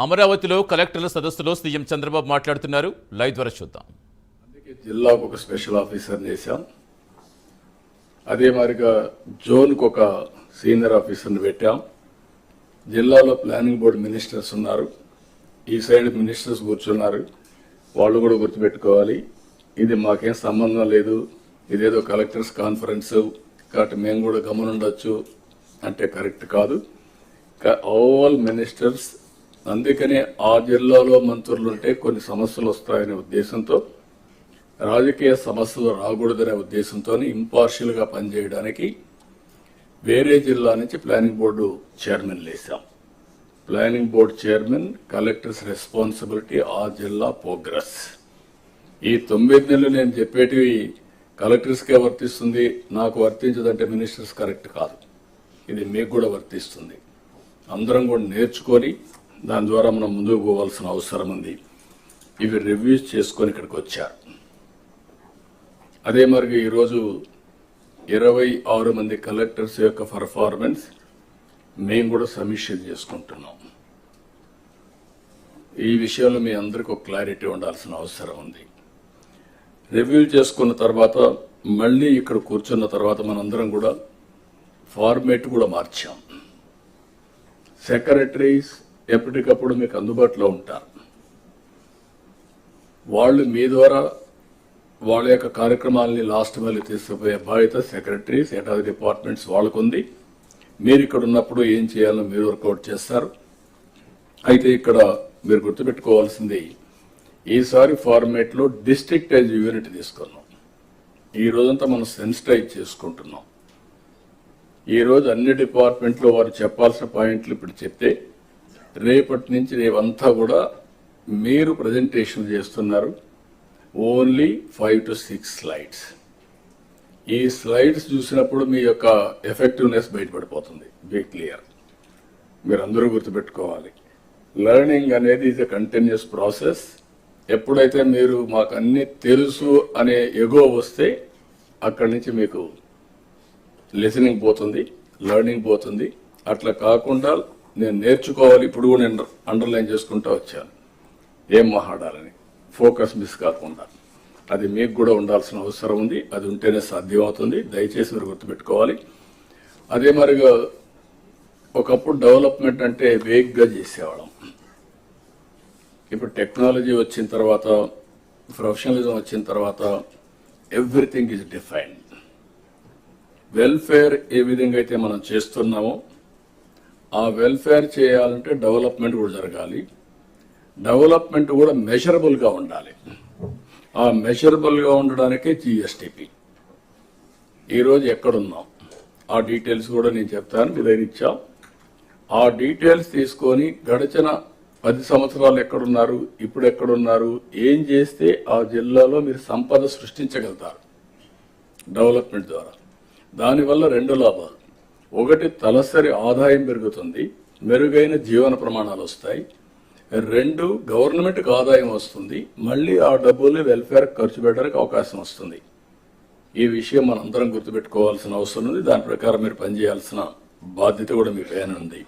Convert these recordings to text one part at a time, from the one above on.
అమరావతిలో కలెక్టర్ల సదస్సులో సీఎం చంద్రబాబు మాట్లాడుతున్నారు. లైవ్ ద్వారా చూద్దాం. అందుకే జిల్లాకు ఒక స్పెషల్ ఆఫీసర్ చేశాం అదే మాదిరిగా జోన్కు ఒక సీనియర్ ఆఫీసర్ని పెట్టాం. జిల్లాలో ప్లానింగ్ బోర్డు మినిస్టర్స్ ఉన్నారు. ఈ సైడ్ మినిస్టర్స్ కూర్చున్నారు. వాళ్ళు కూడా గుర్తుపెట్టుకోవాలి. ఇది మాకేం సంబంధం లేదు. ఇదేదో కలెక్టర్స్ కాన్ఫరెన్స్. కాబట్టి మేము కూడా గమనుండొచ్చు. అంటే కరెక్ట్ కాదు. ఆల్ మినిస్టర్స్ అందుకనే ఆ జిల్లాలో మంత్రులు ఉంటే కొన్ని సమస్యలు వస్తాయనే ఉద్దేశంతో రాజకీయ సమస్యలు రాకూడదనే ఉద్దేశంతో ఇంపార్షియల్గా పనిచేయడానికి వేరే జిల్లా నుంచి planning board chairman లేసాం planning board chairman collectors responsibility ఆ జిల్లా ప్రోగ్రెస్. ఈ తొమ్మిది నెలలు నేను చెప్పేటివి కలెక్టర్స్కే వర్తిస్తుంది నాకు వర్తించదంటే మినిస్టర్స్ కరెక్ట్ కాదు. ఇది మీకు కూడా వర్తిస్తుంది. అందరం కూడా నేర్చుకొని దాని ద్వారా మనం ముందుకు పోవాల్సిన అవసరం ఉంది. ఇవి రివ్యూస్ చేసుకొని ఇక్కడికి వచ్చారు. అదే మరి ఈరోజు ఇరవై ఆరు మంది కలెక్టర్స్ యొక్క పర్ఫార్మెన్స్ మేము కూడా సమీక్ష చేసుకుంటున్నాం. ఈ విషయంలో మీ అందరికీ ఒక క్లారిటీ ఉండాల్సిన అవసరం ఉంది. రివ్యూ చేసుకున్న తర్వాత మళ్ళీ ఇక్కడ కూర్చున్న తర్వాత మనందరం కూడా ఫార్మేట్ కూడా మార్చాం. సెక్రటరీస్ ఎప్పటికప్పుడు మీకు అందుబాటులో ఉంటారు వాళ్ళు మీ ద్వారా వాళ్ళ యొక్క కార్యక్రమాలని లాస్ట్ మళ్ళీ తీసుకుపోయే బాధ్యత సెక్రటరీస్ హెడ్ ఆఫ్ డిపార్ట్మెంట్స్ వాళ్ళకుంది. మీరు ఇక్కడ ఉన్నప్పుడు ఏం చేయాలో మీరు వర్కౌట్ చేస్తారు. అయితే ఇక్కడ మీరు గుర్తుపెట్టుకోవాల్సింది ఈసారి ఫార్మేట్లో డిస్ట్రిక్టైజ్ డిస్ట్రిక్ట్ యూనిట్ తీసుకున్నాం. ఈ రోజంతా మనం సెన్సిటైజ్ చేసుకుంటున్నాం. ఈరోజు అన్ని డిపార్ట్మెంట్లో వారు చెప్పాల్సిన పాయింట్లు ఇప్పుడు చెప్తే రేపటి నుంచి రేవంతా కూడా మీరు ప్రజెంటేషన్ చేస్తున్నారు. Only five to six slides ఈ స్లైడ్స్ చూసినప్పుడు మీ యొక్క ఎఫెక్టివ్నెస్ బయటపడిపోతుంది. బీ క్లియర్ మీరు అందరూ గుర్తుపెట్టుకోవాలి. లెర్నింగ్ అనేది ఇది కంటిన్యూస్ ప్రాసెస్ ఎప్పుడైతే మీరు మాకు అన్ని తెలుసు అనే ఎగో వస్తే అక్కడి నుంచి మీకు లిసనింగ్ పోతుంది లెర్నింగ్ పోతుంది. అట్లా కాకుండా నేను నేర్చుకోవాలి ఇప్పుడు కూడా నేను అండర్లైన్ చేసుకుంటూ వచ్చాను. ఏం మహాడాలని ఫోకస్ మిస్ కాకుండా. అది మీకు కూడా ఉండాల్సిన అవసరం ఉంది అది ఉంటేనే సాధ్యం అవుతుంది దయచేసి మీరు గుర్తుపెట్టుకోవాలి. అదే మరిగా ఒకప్పుడు డెవలప్మెంట్ అంటే వేగ్గా చేసేవాళ్ళం. ఇప్పుడు టెక్నాలజీ వచ్చిన తర్వాత ప్రొఫెషనలిజం వచ్చిన తర్వాత ఎవ్రీథింగ్ ఈజ్ డిఫైన్డ్ వెల్ఫేర్ ఏ విధంగా అయితే మనం చేస్తున్నామో ఆ వెల్ఫేర్ చేయాలంటే డెవలప్మెంట్ కూడా జరగాలి. డెవలప్మెంట్ కూడా మెషరబుల్గా ఉండాలి. ఆ మెషరబుల్గా ఉండడానికే జిఎస్టిపి ఈరోజు ఎక్కడున్నాం? ఆ డీటెయిల్స్ కూడా నేను చెప్తాను మీ దగ్గర ఇచ్చాం ఆ డీటెయిల్స్ తీసుకొని గడిచిన పది సంవత్సరాలు ఎక్కడున్నారు ఇప్పుడు ఎక్కడున్నారు ఏం చేస్తే ఆ జిల్లాలో మీరు సంపద సృష్టించగలుగుతారు. డెవలప్మెంట్ ద్వారా. దానివల్ల రెండు లాభాలు. ఒకటి తలసరి ఆదాయం పెరుగుతుంది మెరుగైన జీవన ప్రమాణాలు వస్తాయి. రెండు గవర్నమెంట్కి ఆదాయం వస్తుంది మళ్ళీ ఆ డబ్బుల్ని వెల్ఫేర్ ఖర్చు పెట్టడానికి అవకాశం వస్తుంది. ఈ విషయం మనందరం గుర్తుపెట్టుకోవాల్సిన అవసరం ఉంది. దాని ప్రకారం మీరు పనిచేయాల్సిన బాధ్యత కూడా మీ పైన ఉంది.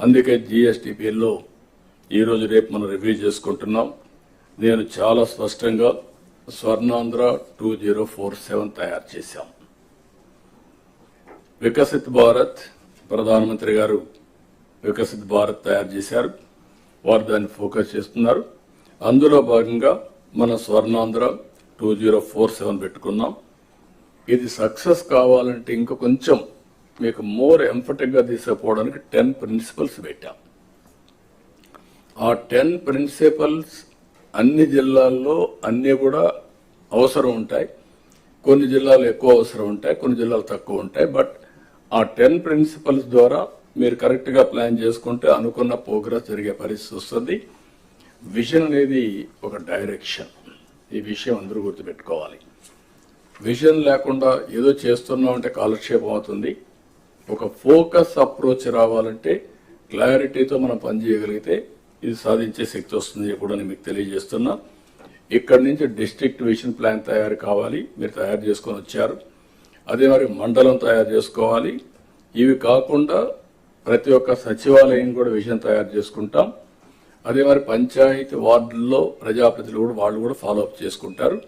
అందుకే జిఎస్టిపిలో ఈరోజు రేపు మనం రివ్యూ చేసుకుంటున్నాం. నేను చాలా స్పష్టంగా Swarnandhra two zero four seven తయారు చేశాం. వికసిత్ భారత్ ప్రధానమంత్రి గారు వికసిత్ భారత్ తయారు చేశారు. వారు దాన్ని ఫోకస్ చేస్తున్నారు. అందులో భాగంగా మన Swarnandhra two zero four seven పెట్టుకున్నాం. ఇది సక్సెస్ కావాలంటే ఇంకా కొంచెం మీకు మోర్ ఎంఫటిక్గా తీసుకుపోవడానికి టెన్ ప్రిన్సిపల్స్ పెట్టాం. ఆ టెన్ ప్రిన్సిపల్స్ అన్ని జిల్లాల్లో అన్నీ కూడా అవసరం ఉంటాయి. కొన్ని జిల్లాలు ఎక్కువ అవసరం ఉంటాయి కొన్ని జిల్లాలు తక్కువ ఉంటాయి. బట్ ఆ టెన్ ప్రిన్సిపల్స్ ద్వారా మీరు కరెక్ట్గా ప్లాన్ చేసుకుంటే అనుకున్న ప్రోగ్రెస్ జరిగే పరిస్థితి వస్తుంది. విజన్ అనేది ఒక డైరెక్షన్. ఈ విషయం అందరూ గుర్తుపెట్టుకోవాలి. విజన్ లేకుండా ఏదో చేస్తున్నాం అంటే కాలక్షేపం అవుతుంది. ఒక ఫోకస్ అప్రోచ్ రావాలంటే క్లారిటీతో మనం పనిచేయగలిగితే ఇది సాధించే శక్తి వస్తుంది కూడా నేను మీకు తెలియజేస్తున్నా. ఇక్కడి నుంచి డిస్ట్రిక్ట్ విజన్ ప్లాన్ తయారు కావాలి. మీరు తయారు చేసుకొని వచ్చారు. అదే మరి మండలం తయారు చేసుకోవాలి. ఇవి కాకుండా ప్రతి ఒక్క సచివాలయం కూడా విషయం తయారు చేసుకుంటాం. అదే మరి పంచాయతీ వార్డుల్లో ప్రజాప్రతినిధులు కూడా వాళ్ళు కూడా ఫాలో అప్ చేసుకుంటారు.